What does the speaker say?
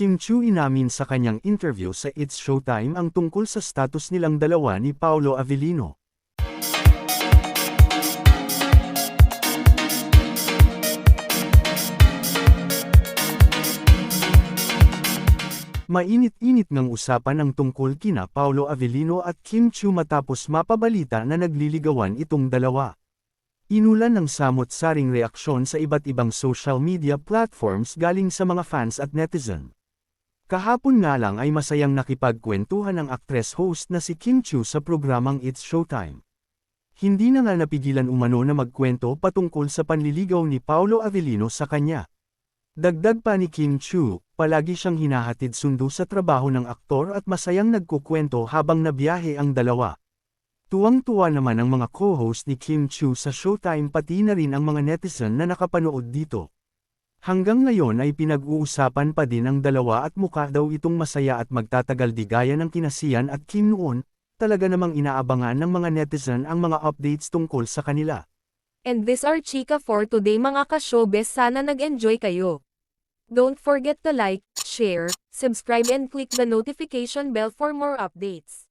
Kim Chu inamin sa kanyang interview sa It's Showtime ang tungkol sa status nilang dalawa ni Paolo Avellino. Mainit-init ng usapan ang tungkol kina Paolo Avellino at Kim Chu matapos mapabalita na nagliligawan itong dalawa. Inulan ng samot-saring reaksyon sa iba't ibang social media platforms galing sa mga fans at netizen. Kahapon nga lang ay masayang nakipagkwentuhan ang actress-host na si Kim Chu sa programang It's Showtime. Hindi na nga napigilan umano na magkwento patungkol sa panliligaw ni Paolo Avellino sa kanya. Dagdag pa ni Kim Chu, palagi siyang hinahatid sundo sa trabaho ng aktor at masayang nagkukwento habang nabiyahe ang dalawa. Tuwang-tuwa naman ang mga co-host ni Kim Chu sa Showtime pati na rin ang mga netizen na nakapanood dito. Hanggang ngayon ay pinag-uusapan pa din ang dalawa at mukha daw itong masaya at magtatagal di gaya ng kinasiyan at Kim noon, talaga namang inaabangan ng mga netizen ang mga updates tungkol sa kanila. And this our chika for today mga ka-showbiz sana nag-enjoy kayo. Don't forget to like, share, subscribe and click the notification bell for more updates.